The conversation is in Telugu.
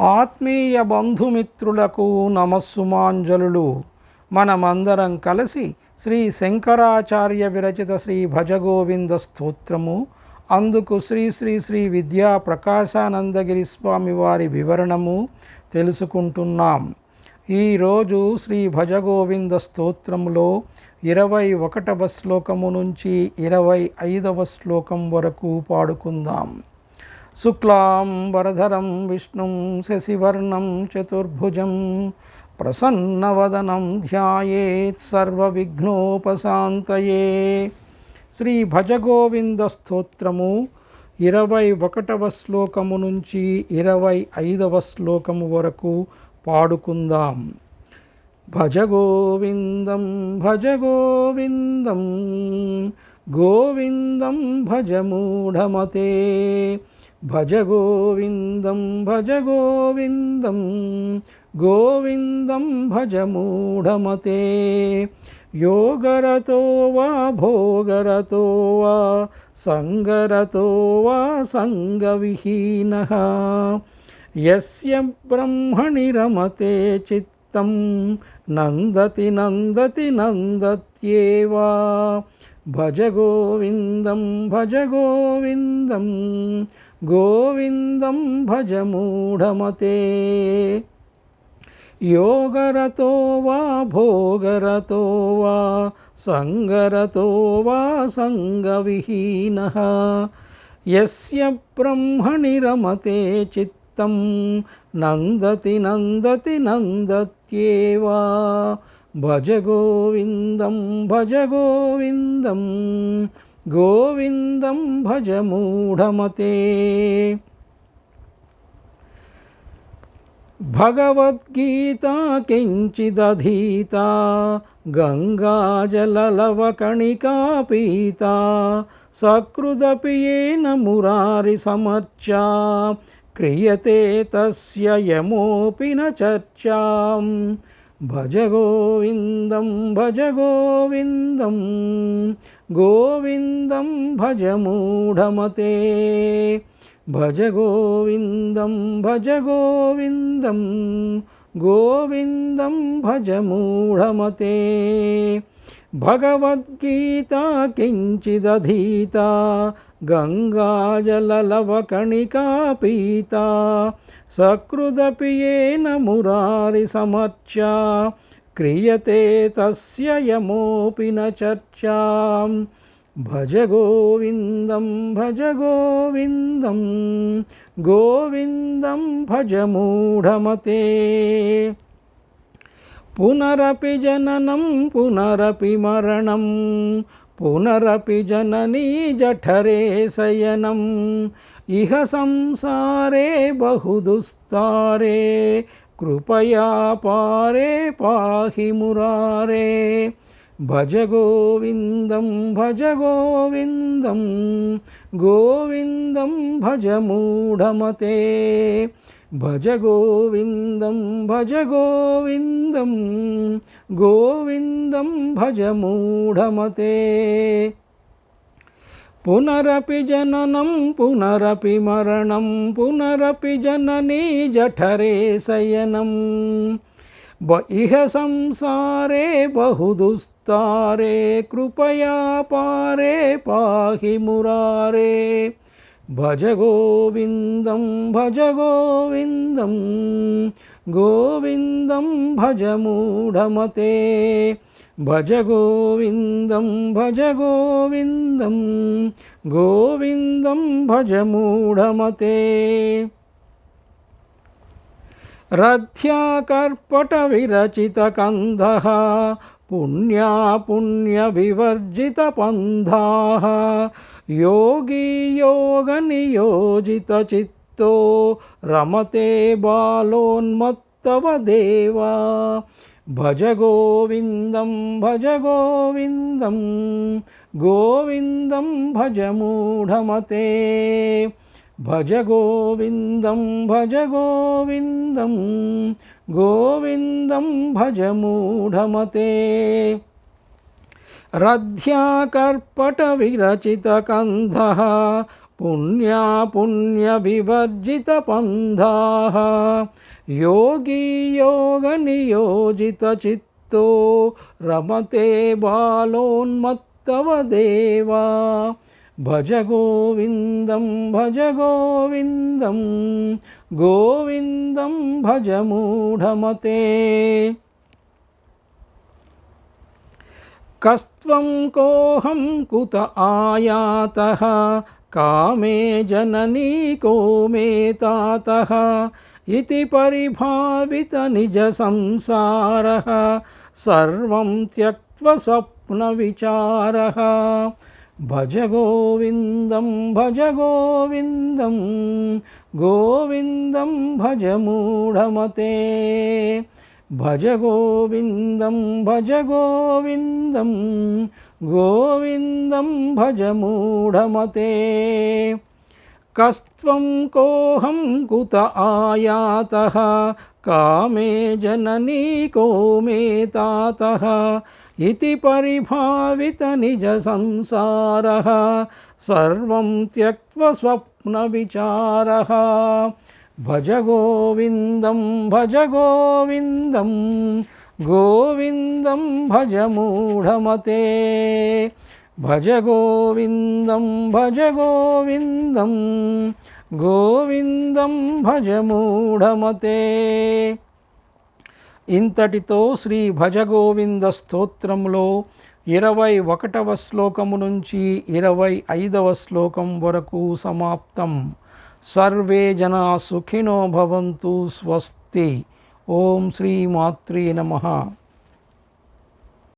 ఆత్మీయ బంధుమిత్రులకు నమస్సుమాంజలులు. మనమందరం కలిసి శ్రీ శంకరాచార్య విరచిత శ్రీ భజగోవింద స్తోత్రము. అందుకు శ్రీ శ్రీ శ్రీ విద్యా ప్రకాశానందగిరి స్వామి వారి వివరణము తెలుసుకుంటున్నాం. ఈరోజు శ్రీ భజగోవింద స్తోత్రములో ఇరవై ఒకటవ శ్లోకము నుంచి ఇరవై ఐదవ శ్లోకం వరకు పాడుకుందాం. శుక్లాం వరధరం విష్ణుం శశివర్ణం చతుర్భుజం ప్రసన్నవదనం ధ్యాయేత్ సర్వవిఘ్నోపశాంతయే. శ్రీ భజగోవింద స్తోత్రము ఇరవై ఒకటవ శ్లోకము నుంచి ఇరవై ఐదవ శ్లోకము వరకు పాడుకుందాం. భజగోవిందం గోవిందం భజ గోవిందం భజమూఢమతే. భజ గోవిందం భజ గోవిందం గోవిందం భజ మూఢమతే. యోగరతో వా భోగరతో వా సంగరతో వా సంగవిహీన. యస్య బ్రహ్మణి రమతే చిత్తం నందతి నందతి నందత్యేవా. భజ గోవిందం భజ గోవిందం గోవిందం భజమూఢమతే. యోగరతో వా భోగరతో వా సంగరతో వా సంగవిహీన. యస్య బ్రహ్మణి రమతే చిత్తం నందతి నందతి నందత్యేవా. భజ గోవిందం భజ గోవిందం. గోవిందం భజ మూఢమతే. భగవద్గీతా కించిదధీతా గంగాజలలవకణికా పీతా సకృదపి ఏన మురారి సమర్చా క్రియతే తస్య యమోపి న చర్చాం. भज गोविन्दं भज गोविन्दं गोविन्दं भज मूढमते। भज गोविन्दं भज गोविन्दं गोविन्दं भज मूढमते। भगवद्गीता किञ्चिदधीता गङ्गाजललवकणिका पीता సకృదపి ఏన మురారి సమర్చ క్రియతే తస్య యమోపి న చర్చాం. భజ గోవిందం భజ గోవిందం గోవిందం భజ మూఢమతే. పునరపి జననం పునరపి మరణం పునరపి జననీ జఠరే శయనం. ఇహ సంసారే బహుదుస్తారే కృపయా పారే పాహి మురారే. భజ గోవిందం భజ గోవిందం గోవిందం భజ మూఢమతే. भज गोविन्दं भज गोविन्दं गोविन्दं भज मूढमते। पुनरपि जननं पुनरपि मरणं पुनरपि जननी जठरे शयनम् ब इह संसारे बहुदुस्तारे कृपया पारे पाहि मुरारे। భజ గోవిందం భజ గోవిందం గోవిందం భజ మూఢమతే. భజ గోవిందం భజ గోవిందం గోవిందం భజ మూఢమతే. రథ్యాకర్పటవిరచితకంధः पुण्यापुण्यविवर्जितपन्थाः। योगी योगनियोजितचित्तो रमते बालोन्मत्तव देव भजगोविन्दं भज गोविन्दं गोविन्दं भज मूढमते। भज गोविन्दं भजगोविन्दं भजगोविन्दम् गोविंदम भज मूढमते रध्याकर्पट विरचित कंध पुण्या पुण्य विवर्जित पंध योगी योग नियोजित चित्तो रमते बालोन्मत्तव देवा भज गोविंदम भज गोविंदम గోవిందం భజ మూఢమతే కస్త్వం కోహం కుత ఆయాతः కామే జననీ కో మే తాతः इति परिभावितनिजसंसारः सर्वं त्यक्त्वा स्वप्नविचारः భజ గోవిందం భజ గోవిందం गोविन्दं भज मूढमते। भज गोविन्दं भज गोविन्दं गोविन्दं भज मूढमते। कस्त्वं कोऽहं कुत आयातः, कामे जननी को मे तातः, इति परिभावितनिजसंसारः सर्वं त्यक्त्वा स्व स्वप्नविचारः भज गोविन्दं भज गोविन्दं गोविन्दं भज मूढमते भज गोविन्दं भज गोविन्दं गोविन्दं भज मूढमते ఇంతటితో శ్రీ భజగోవింద స్తోత్రంలో ఇరవై ఒకటవ శ్లోకము నుంచి ఇరవై ఐదవ శ్లోకం వరకు సమాప్తం. సర్వే జనా సుఖినో భవంతు స్వస్తి. ఓం శ్రీ మాత్రే నమ.